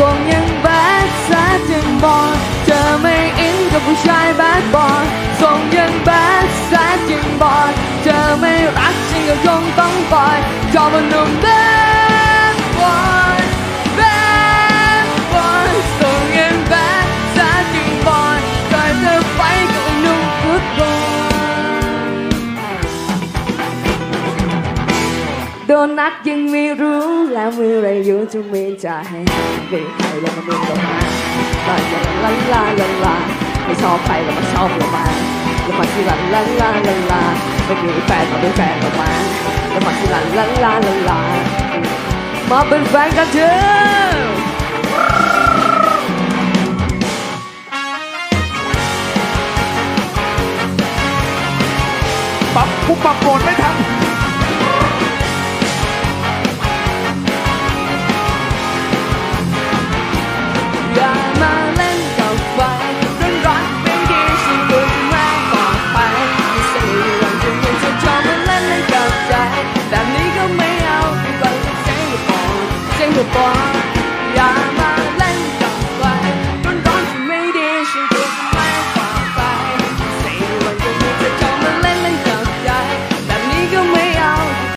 คงยังแบดแซดยังบอยเธอไม่อินกับผู้ชายแบดบอยคงยังแบดแซดยังบอยเธอไม่รักจริงก็คงต้องปล่อยชอบมันหนุ่มเด้ โดนัดยังไม่รู้แล้วมือไรอยู่จะมีใจไม่ใครแล้วมาดึงลงมาตอนยังลาลาลาลาไม่ชอบใครแล้วมาชอบเรามาแล้วมาที่หลังลาลาลาลาไม่มีแฟนมาเป็นแฟนเรามาแล้วมาที่หลังลาลาลาลามาเป็นแฟนกันเถอะปรับกูปรับโหมดไม่ทัน